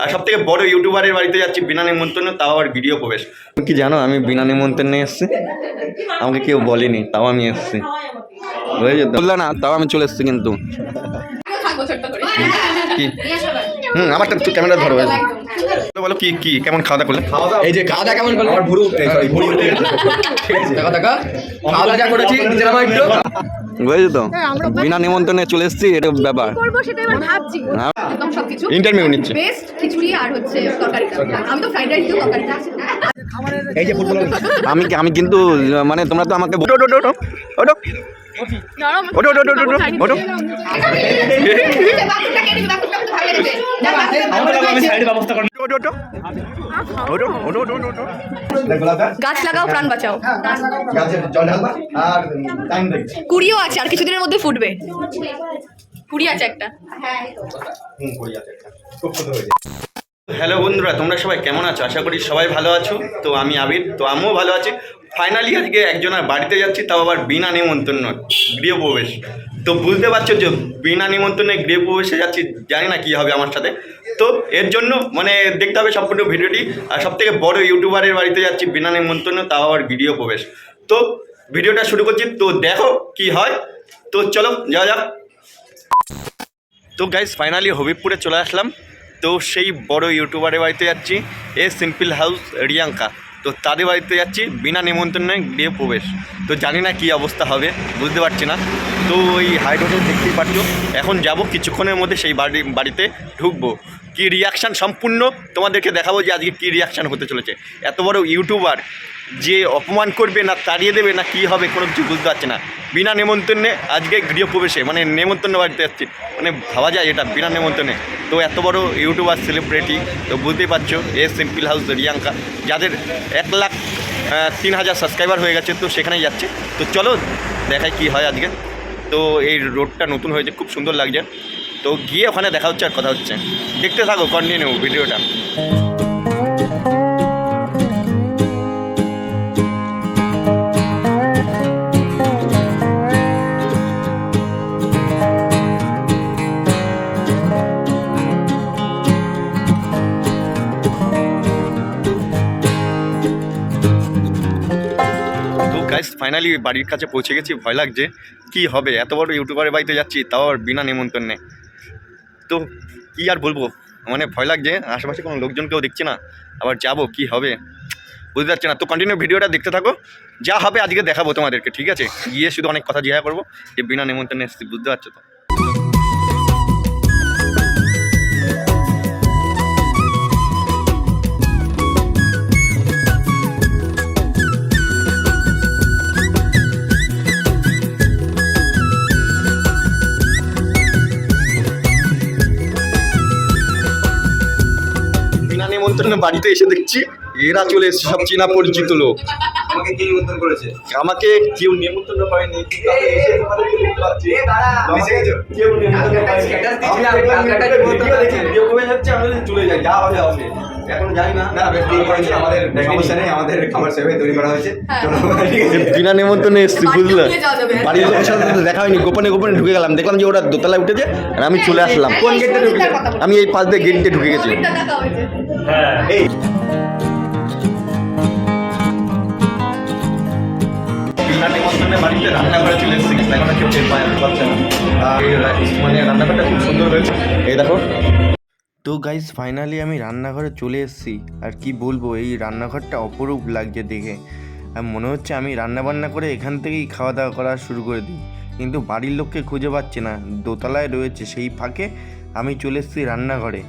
আর সব থেকে বড় ইউটিউবারের বাড়িতে যাচ্ছি বিনা নিমন্ত্রণে তাও আবার ভিডিও প্রবেশ। তুমি কি জানো আমি বিনা নিমন্ত্রণে এসেছি? আমাকে কেউ বলেনি তাও আমি এসেছি। বুঝলে না তাও আমি চলে এসেছি কিন্তু। কি? হুম আমারটা একটু ক্যামেরা ধরো বলো কি কি কেমন খাওয়া দাওয়া করলে? এই যে খাওয়া দাওয়া কেমন করলে? আমার ভুরু সরি ভুরু উঠে গেছে। দেখো দেখো। খাওয়া দাওয়া করেছি আমার একটু। বুঝেছ তো? বিনা নিমন্ত্রণে চলে এসেছি এটা ব্যাপার। করব সেটা এবার ভাবছি। হ্যাঁ। ইন্টারভিউ নিচ্ছে। বেস্ট খিচুড়ি আর হচ্ছে তরকারিটা। আমি আমি আমি কিন্তু মানে তোমরা তো আমাকে গাছ লাগাও প্রাণ বাঁচাও গাছে জল ঢালবা আর টাইম দেখবে কুড়িও আছে আর কিছুদিনের মধ্যে ফুটবে। কুড়ি আছে একটা। হুম করি আছে খুব সুন্দর হয়েছে। হ্যালো বন্ধুরা, তোমরা সবাই কেমন আছো? আশা করি সবাই ভালো আছো। তো আমি আবির, তো আমিও ভালো আছি। ফাইনালি আজকে একজনের বাড়িতে যাচ্ছি, তাও আবার বিনা নিমন্ত্রণ গৃহ প্রবেশ তো বুঝতে পারছ যে বিনা নিমন্ত্রণে গৃহ প্রবেশে যাচ্ছি, জানি না কী হবে আমার সাথে। তো এর জন্য মানে দেখতে হবে সম্পূর্ণ ভিডিওটি। আর সব থেকে বড় ইউটিউবারের বাড়িতে যাচ্ছি বিনা নিমন্ত্রণে, তাও আবার গৃহ প্রবেশ তো ভিডিওটা শুরু করছি, তো দেখো কি হয়। তো চলো, যাওয়া যাক। তো গাইজ ফাইনালি হবিবপুরে চলে আসলাম। তো সেই বড় ইউটিউবারের বাড়িতে যাচ্ছি, এ সিম্পল হাউস রিয়াঙ্কা। তো তাদের বাড়িতে যাচ্ছি, বিনা নিমন্ত্রণে গৃহ প্রবেশ। তো জানি না কী অবস্থা হবে, বুঝতে পারছি না। তো ওই হাই রোডে দেখতেই পারছ এখন যাব কিছুক্ষণের মধ্যে সেই বাড়ি, বাড়িতে ঢুকবো। কী রিয়াকশান সম্পূর্ণ তোমাদেরকে দেখাবো যে আজকে কী রিয়াকশান হতে চলেছে। এত বড় ইউটিউবার যে অপমান করবে না তাড়িয়ে দেবে না কী হবে কোনো কিছু বুঝতে পারছে না। বিনা নেমন্তন্নে আজকে গৃহপ্রবেশে মানে নেমন্তন্ন বাড়িতে যাচ্ছি মানে ভাবা যায় এটা, বিনা নেমন্তন্নে। তো এত বড় ইউটিউবার সেলিব্রিটি তো বুঝতেই পারছ, এ সিম্পল হাউস রিয়াঙ্কা, যাদের এক লাখ তিন হাজার সাবস্ক্রাইবার হয়ে গেছে, তো সেখানেই যাচ্ছে। তো চলো, দেখাই কি হয় আজকে। তো এই রোডটা নতুন হয়েছে, খুব সুন্দর লাগছে। তো গিয়ে ওখানে দেখা হচ্ছে আর কথা হচ্ছে। দেখতে থাকো কন্টিনিউ ভিডিওটা গাইস ফাইনালি বাড়ির কাছে পৌঁছে গেছি, ভয় লাগছে, কি হবে? এত বড় ইউটিউবারের বাড়িতে যাচ্ছি, তাও আর বিনা নিমন্ত্রণে তো কি আর বলব? মানে ভয় লাগছে, আশেপাশে কোনো লোকজনকেও দেখছি না, আবার যাব, কি হবে? বুঝতে পারছি না। তো কন্টিনিউ ভিডিওটা দেখতে থাকো, যা হবে আজকে দেখাবো তোমাদেরকে, ঠিক আছে? গিয়ে শুধু অনেক কথা জিজ্ঞাসা করব, যে বিনা নিমন্ত্রণে এসেছি, বুঝতে পারছ তো? বাড়িতে এসে দেখছি এরা চলে এসেছে সব চেনা পরিচিত লোক। আমাকে কে নিমন্ত্রণ করেছে? আমাকে কেউ নিমন্ত্রণ করেনি। চলে যা হবে হবে। এখন জানি না। না আমাদের সমস্যা নেই আমাদের খাবার সেভাবে তৈরি করা হয়েছে। হ্যাঁ। বিনা নিমন্ত্রণে এসেছি বুঝলে। বাড়ির লোকের সাথে দেখা হয়নি গোপনে গোপনে ঢুকে গেলাম। দেখলাম যে ওরা দোতলায় উঠেছে আর আমি চলে আসলাম। কোন গেটে ঢুকলে আমি এই পাশ দিয়ে গেট দিয়ে ঢুকে গেছি এই। নিমন্ত্রণে বাড়িতে এখন কেউ টের পায় মানে রান্নাঘরটা খুব সুন্দর হয়েছে। এই দেখো। তো গাইস ফাইনালি আমি রান্নাঘরে চলে এসেছি। আর কি বলব, এই রান্নাঘরটা অপরূপ লাগছে দেখে। আর মনে হচ্ছে আমি রান্না বান্না করে এখান থেকেই খাওয়া দাওয়া করা শুরু করে দিই। কিন্তু বাড়ির লোককে খুঁজে পাচ্ছে না। দোতলায় রয়েছে সেই ফাঁকে আমি চলে এসেছি রান্নাঘরে।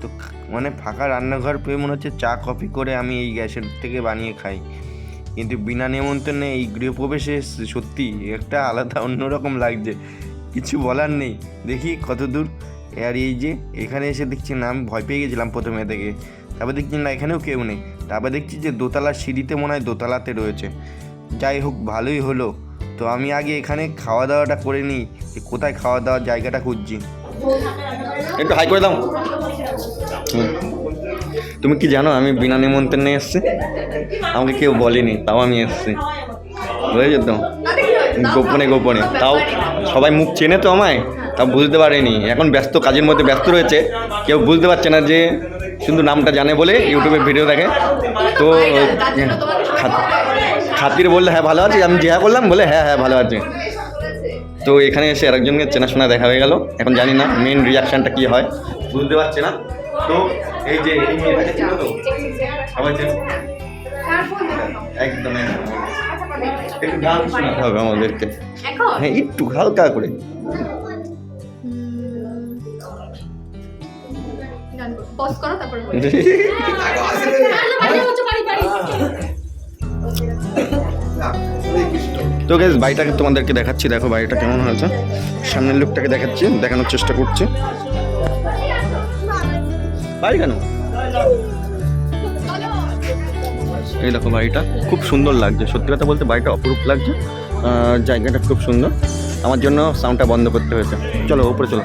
তো মানে ফাঁকা রান্নাঘর পেয়ে মনে হচ্ছে চা, কফি করে আমি এই গ্যাসের থেকে বানিয়ে খাই। কিন্তু বিনা নিমন্ত্রণে এই গৃহপ্রবেশে সত্যি একটা আলাদা অন্যরকম লাগছে। কিছু বলার নেই। দেখি কত দূর আর এই যে এখানে এসে দেখছি না আমি ভয় পেয়ে গেছিলাম প্রথমে থেকে। তারপর দেখছি না এখানেও কেউ নেই। তারপর দেখছি যে দোতলার সিঁড়িতে মনে হয় দোতলাতে রয়েছে। যাই হোক ভালোই হলো। তো আমি আগে এখানে খাওয়া দাওয়াটা করে নিই যে কোথায় খাওয়া দাওয়ার জায়গাটা খুঁজছি। একটু হাই করে দাও। তুমি কি জানো আমি বিনা নিমন্ত্রণে এসেছি? আমাকে কেউ বলেনি, তাও আমি এসেছি। বুঝেছ তো? গোপনে গোপনে। তাও সবাই মুখ চেনে তো আমায়, তাও বুঝতে পারেনি। এখন ব্যস্ত, কাজের মধ্যে ব্যস্ত রয়েছে। কেউ বুঝতে পারছে না যে শুধু নামটা জানে বলে ইউটিউবে ভিডিও দেখে। তো, খাত- খাতির বললে হ্যাঁ ভালো আছি, আমি জিয়া করলাম। বলে হ্যাঁ হ্যাঁ ভালো আছে। তো এখানে এসে আরেকজনকে চেনাশোনা দেখা হয়ে গেল। এখন জানি না মেন রিয়াকশানটা কী হয়। বুঝতে পারছে না। তো এই যে এই মেয়েটাকে চেনো তো? সবাই চেনো একদম একদম। একটু গান শোনাতে হবে আমাদেরকে। হ্যাঁ একটু হালকা করে। পজ করো। তারপর তো গেস বাড়িটাকে তোমাদেরকে দেখাচ্ছি। দেখো বাড়িটা কেমন হয়েছে। সামনের লোকটাকে দেখাচ্ছি দেখানোর চেষ্টা করছি। বাড়ি কেন? এই দেখো বাড়িটা খুব সুন্দর লাগছে। সত্যি কথা বলতে বাড়িটা অপরূপ লাগছে। জায়গাটা খুব সুন্দর। আমার জন্য সাউন্ডটা বন্ধ করতে হয়েছে। চলো, উপরে চলো।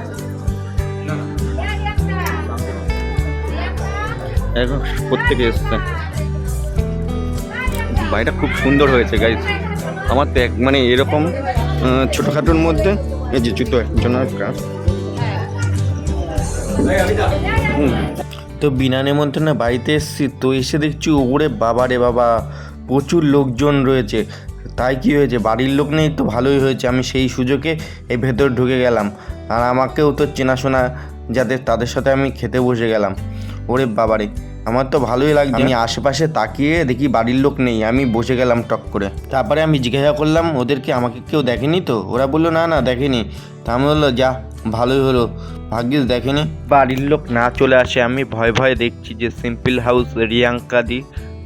প্রত্যেকে এসছে। বাড়িটা খুব সুন্দর হয়েছে গাইজ আমার তো এক মানে এরকম ছোটোখাটোর মধ্যে এই যে জুতো একজনের কাজ। তো বিনা নেমন্ত্রণে বাড়িতে এসেছি তো এসে দেখছি ওরে বাবা রে বাবা প্রচুর লোকজন রয়েছে। তাই কি হয়েছে? বাড়ির লোক নেই তো ভালোই হয়েছে আমি সেই সুযোগে এই ভেতর ঢুকে গেলাম। আর আমাকেও তো চেনাশোনা যাদের তাদের সাথে আমি খেতে বসে গেলাম। ওরে বাবারে আমার তো ভালোই লাগছে আমি আশেপাশে তাকিয়ে দেখি বাড়ির লোক নেই আমি বসে গেলাম টক করে। তারপরে আমি জিজ্ঞাসা করলাম ওদেরকে আমাকে কেউ দেখেনি তো? ওরা বলল না না দেখেনি। তা আমি বলল যা ভালোই হলো। ভাগ্যিস দেখেনি। বাড়ির লোক না চলে আসে, আমি ভয় ভয়ে দেখছি যে সিম্পল হাউস রিয়াঙ্কা দি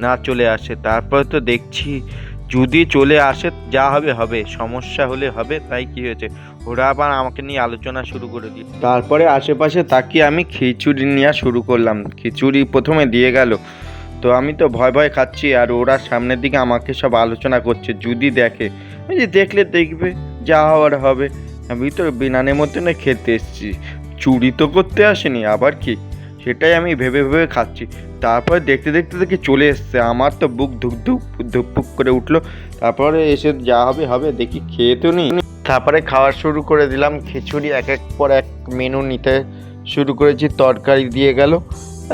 না চলে আসে। তারপরে তো দেখছি যদি চলে আসে, যা হবে হবে। সমস্যা হলে হবে, তাই কি হয়েছে? ওরা আবার আমাকে নিয়ে আলোচনা শুরু করে দিল। তারপরে আশেপাশে তাকিয়ে আমি খিচুড়ি নেওয়া শুরু করলাম। খিচুড়ি প্রথমে দিয়ে গেল। তো আমি তো ভয় ভয় খাচ্ছি, আর ওরা সামনের দিকে আমাকে সব আলোচনা করছে। যদি দেখে যে দেখলে দেখবে, যা হওয়ার হবে। আমি তো বিনানের বিনা নেমন্তন্নে খেতে এসেছি। চুরি তো করতে আসেনি, আবার কি? সেটাই আমি ভেবে ভেবে খাচ্ছি। তারপরে দেখতে দেখতে দেখি চলে এসছে। আমার তো বুক ধুক ধুক ধুকপুক করে উঠল। তারপরে এসে যা হবে হবে, দেখি খেয়ে তো নি। তারপরে খাওয়া শুরু করে দিলাম। খিচুড়ি এক এক পর এক মেনু নিতে শুরু করেছি। তরকারি দিয়ে গেল।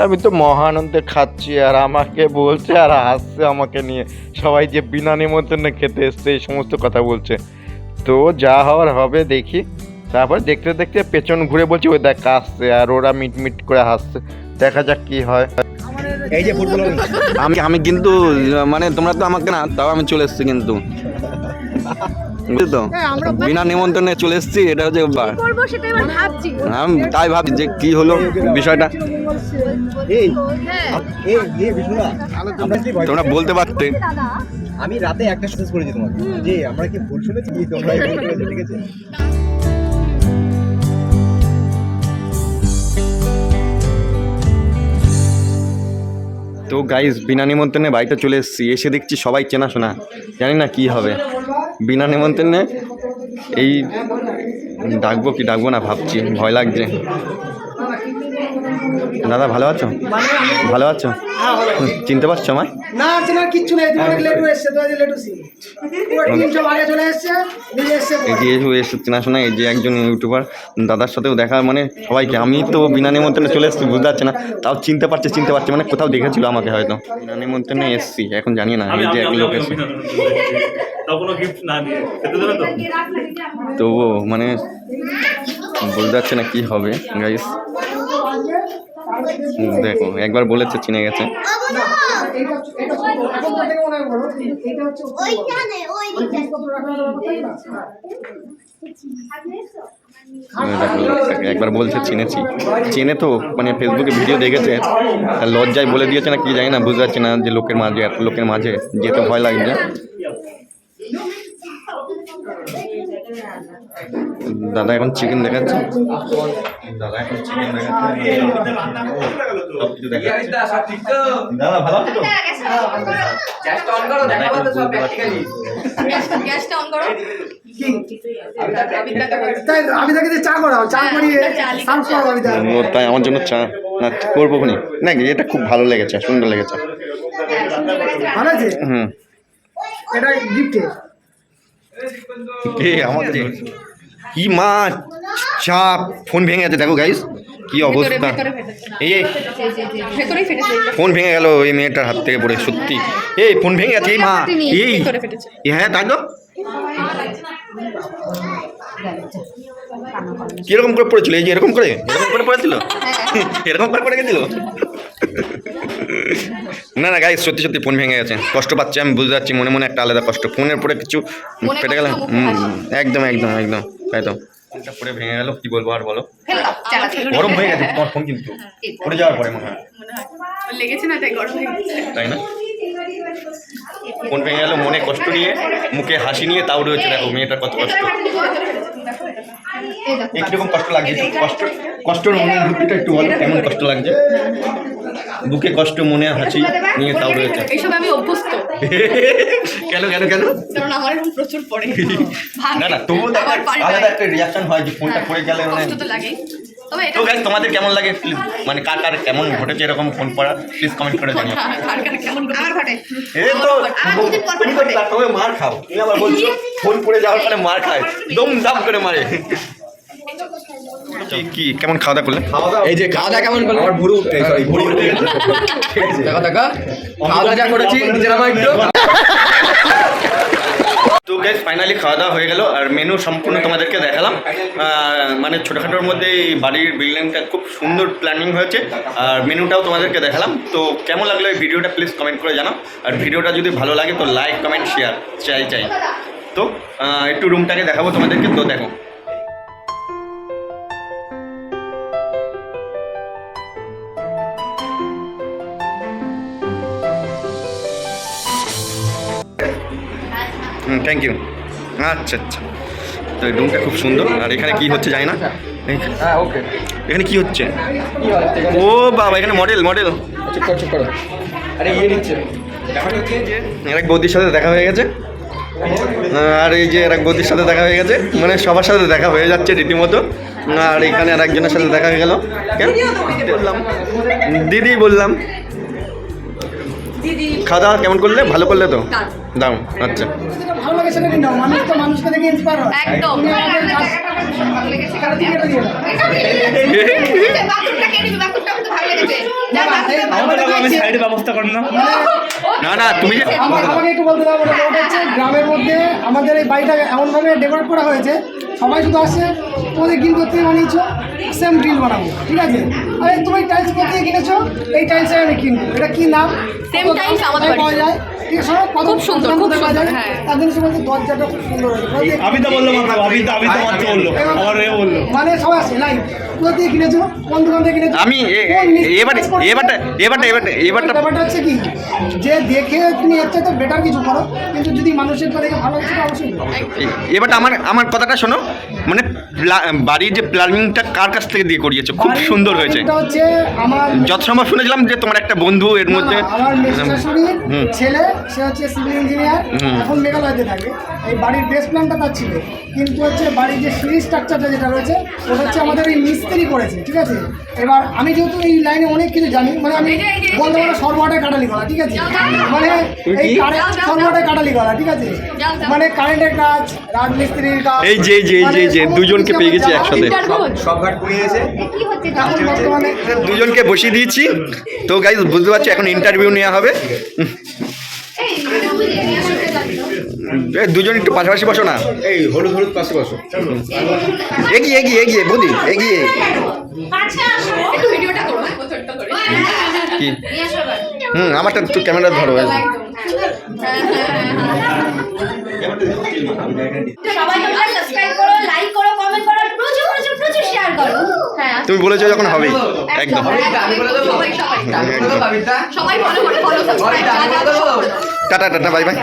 আমি তো মহানন্দে খাচ্ছি। আর আমাকে বলছে, আর হাসছে আমাকে নিয়ে। সবাই যে বিনা নিমন্ত্রণে খেতে এসছে, এই সমস্ত কথা বলছে। তো যা হওয়ার হবে দেখি। তারপর দেখতে দেখতে পেছন ঘুরে বলছি ওই দেখ আসছে আর ওরা মিট মিট করে হাসছে। দেখা যাক কি হয়। এই যে ফুটবলার আমি আমি কিন্তু মানে তোমরা তো আমাকে না তাও আমি চলে এসেছি কিন্তু। বুঝলি তো বিনা নিমন্ত্রণে চলে এসেছি এটা হচ্ছে ব্যাপার করব সেটা এবার ভাবছি। আমি তাই ভাবছি যে কি হলো বিষয়টা। হ্যাঁ তোমরা বলতে পারতে। দাদা আমি রাতে একটা মেসেজ করেছি তোমাকে। যে আমরা কি ভুল শুনেছি? কি তোমরা ভুল ঠিক আছে? তো গাইজ বিনা নিমন্ত্রণে বাড়িতে চলে এসেছি। এসে দেখছি সবাই চেনাশোনা। জানি না কি হবে। বিনা নিমন্ত্রণে এই ডাকবো কি ডাকবো না ভাবছি। ভয় লাগছে। দাদা ভালো আছো? ভালো আছো? চিনতে পারছ আমায়? না চেনার কিচ্ছু নেই তুমি অনেক লেটু এসছে তো আজ যে এসে চেনাশোনা এই যে একজন ইউটিউবার দাদার সাথেও দেখা মানে সবাইকে আমি তো বিনা নিমন্ত্রণে চলে এসেছি বুঝতে পারছি না তাও চিনতে পারছে চিনতে পারছে মানে কোথাও দেখেছিল আমাকে হয়তো। বিনা নিমন্ত্রণে এসেছি এখন জানি না এই যে এক লোক এসে। তখনও গিফট না দিয়ে খেতে দেবে তো? তবুও মানে বুঝতে পারছে না কি হবে গাইস দেখো একবার বলেছে, চিনে গেছে। একবার বলছে, চিনেছি। চেনে তো মানে ফেসবুকে ভিডিও দেখেছে, লজ্জায় বলে দিয়েছে না, কি জানি না, বুঝতে পারছি না যে লোকের মাঝে এত লোকের মাঝে যেতে ভয় লাগছে দাদা এখন চিকেন দেখাচ্ছে। দাদা এখন চিকেন দেখাচ্ছে। সব দেখাচ্ছে দাদা ভালো তো? গ্যাসটা অন করো। তাই আমি তাকে যে চা করাও চা হ্যাঁ, করিয়ে চা চা। তাই আমার জন্য চা না করব খুনি। নাকি এটা খুব ভালো লেগেছে সুন্দর লেগেছে। ভালো আছে? হুম। এটা গিফটে কে আমাকে কি মাছ? চাপ ফোন ভেঙে গেছে দেখো গাইস কি অবস্থা। এই ফোন ভেঙে গেল এই মেয়েটার হাত থেকে পড়ে সত্যি। এই ফোন ভেঙে গেছে এই মা। এই। হ্যাঁ তাই তো। কীরকম করে পড়েছিল? এই যে এরকম করে? এরকম করে পড়েছিল? এরকম করে পড়ে গেছিল না না গাই সত্যি সত্যি ফোন ভেঙে গেছে। কষ্ট পাচ্ছি আমি বুঝতে পারছি মনে মনে একটা আলাদা কষ্ট। ফোনের পরে কিছু পেটে গেল? হুম, একদম একদম একদম তাই তো। ফোনটা পরে ভেঙে গেল কি বলব আর বলো। গরম হয়ে গেছে তোমার ফোন কিন্তু। পড়ে যাওয়ার পরে মনে হয়। হয়। লেগেছে না তাই গরম হয়ে গেছে। তাই না? ফোন ভেঙে গেল মনে কষ্ট নিয়ে মুখে হাসি নিয়ে তাও রয়েছে দেখো মেয়েটার কত কষ্ট। একটুরকম কষ্ট লাগছে কষ্ট কষ্টর অনুভূতিটা একটু বলো কেমন কষ্ট লাগছে? বুকে কষ্ট মনে হাসি নিয়ে তাও রয়েছে। এইসব আমি অভ্যস্ত। কেন কেন কেন? কারণ আমার এরকম প্রচুর পড়ে। না না তবুও আলাদা একটা রিয়াকশন হয় যে ফোনটা পড়ে গেলে মানে কষ্ট তো লাগে তো গাইজ তোমাদের কেমন লাগে প্লিজ মানে কার কার কেমন ঘটেছে এরকম ফোন পড়া? প্লিজ কমেন্ট করে জানিও। কার কার এই তো তুমি তো তার সঙ্গে মার খাও। তুমি আবার বলছো ফোন পড়ে যাওয়ার পরে মার খায়। দম দাম করে মারে। কি কেমন খাওয়া দাওয়া করলে? এই যে খাওয়া দাওয়া কেমন করল? আমার ভুরু সরি ভুরু উঠে গেছে। দেখো দেখো। খাওয়া দাওয়া যা করেছি নিজের আমার একটু গ্যাস ফাইনালি খাওয়া দাওয়া হয়ে গেল। আর মেনু সম্পূর্ণ তোমাদেরকে দেখালাম। মানে ছোটোখাটোর মধ্যে এই বাড়ির বিল্ডিংটা খুব সুন্দর প্ল্যানিং হয়েছে। আর মেনুটাও তোমাদেরকে দেখালাম। তো, কেমন লাগল এই ভিডিওটা প্লিজ কমেন্ট করে জানাও। আর ভিডিওটা যদি ভালো লাগে, তো লাইক কমেন্ট শেয়ার চাই চাই। তো একটু রুমটাকে দেখাবো তোমাদেরকে। তো, দেখো। হুম থ্যাংক ইউ আচ্ছা আচ্ছা। তো এই রুমটা খুব সুন্দর। আর এখানে কি হচ্ছে জানি না? হ্যাঁ ওকে এখানে কি হচ্ছে? ও বাবা এখানে মডেল মডেল করো আরে ইয়ে এক বৌদির সাথে দেখা হয়ে গেছে। আর এই যে আর এক বৌদির সাথে দেখা হয়ে গেছে মানে সবার সাথে দেখা হয়ে যাচ্ছে রীতিমতো। আর এখানে আর একজনের সাথে দেখা হয়ে গেল। কেন? বললাম। দিদি বললাম। খাওয়া দাওয়া কেমন করলে? ভালো করলে তো? দারুণ আচ্ছা। ভালো লাগে সেটা কিনতে মানুষ তো মানুষকে দেখে ইন্সপায়ার হয় একদম। ভালো লেগেছে দিয়ে তো ভালো লেগেছে না না না তুমি আমাকে একটু বলতে দাও ওটা ওটা হচ্ছে গ্রামের মধ্যে আমাদের এই বাড়িটা এমনভাবে ডেকোরেট করা হয়েছে সবাই শুধু আসে তোমাদের গ্রিল করতে বানিয়েছো সেম গ্রিল বানাবো ঠিক আছে? আরে তুমি টাইলস কোথায় কিনেছো এই টাইলস আমি কিনবো। এটা কি নাম? সেম টাইলস আমাদের পাওয়া যায় খুব সুন্দর, খুব হ্যাঁ। তার জন্য দরজাটা খুব সুন্দর আমি তো বললাম আমি তো আমি তো বলল আমার এ বলল। মানে সবাই আসে লাইভ কোথা থেকে কিনেছো? কোন দোকান থেকে কিনেছো? আমি এবারে? এবারটা এবারটা এবারটা এবারটা ব্যাপারটা হচ্ছে কি? যে দেখে তুমি এর চাইতে বেটার কিছু করো। কিন্তু যদি মানুষের তো দেখে ভালো কিছু অবশ্যই এবারটা আমার আমার কথাটা শোনো। মানে বাড়ির যে প্ল্যানিংটা কার কাছ থেকে দিয়ে করিয়েছো? খুব সুন্দর হয়েছে। এটা হচ্ছে আমার যত সম্ভব শুনেছিলাম যে তোমার একটা বন্ধু এর মধ্যে না, আমার শাশুড়ির ছেলে সে হচ্ছে সিভিল ইঞ্জিনিয়ার এখন মেঘালয়তে থাকে। এই বাড়ির বেস প্ল্যানটা তার ছিল। কিন্তু হচ্ছে বাড়ির যে সিঁড়ি স্ট্রাকচারটা যেটা রয়েছে ওটা হচ্ছে আমাদের এই মিস্ত্রি করেছে ঠিক আছে? এবার আমি যেহেতু এই লাইনে অনেক কিছু জানি মানে আমি বলতে পারো সর্বহাটে কাটালি গলা ঠিক আছে? মানে এই কারেন্ট সর্বহাটে কাটালি গলা ঠিক আছে। মানে কারেন্টের কাজ রাজমিস্ত্রির কাজ এই যে, এই যে, যে, যে, মানে দুজনকে পেয়ে গেছি একসাথে। সব ঘাট পুড়িয়ে গেছে। এখন বর্তমানে দুজনকে বসিয়ে দিয়েছি। তো গাইজ বুঝতে পারছি এখন ইন্টারভিউ নেওয়া হবে। এই দুজন একটু পাশাপাশি বসো না। এই হলুদ হলুদ পাশে বসো। এগিয়ে এগিয়ে এগিয়ে বৌদি এগিয়ে। একটু ভিডিওটা করো ছোট্ট করে। কি? হুম আমারটা একটু ক্যামেরা ধরো সবাই তোমরা সাবস্ক্রাইব করো লাইক করো কমেন্ট করো আর প্রচুর প্রচুর প্রচুর শেয়ার করো। হ্যাঁ। তুমি বলেছ যখন হবেই একদম। Tata tata bye bye.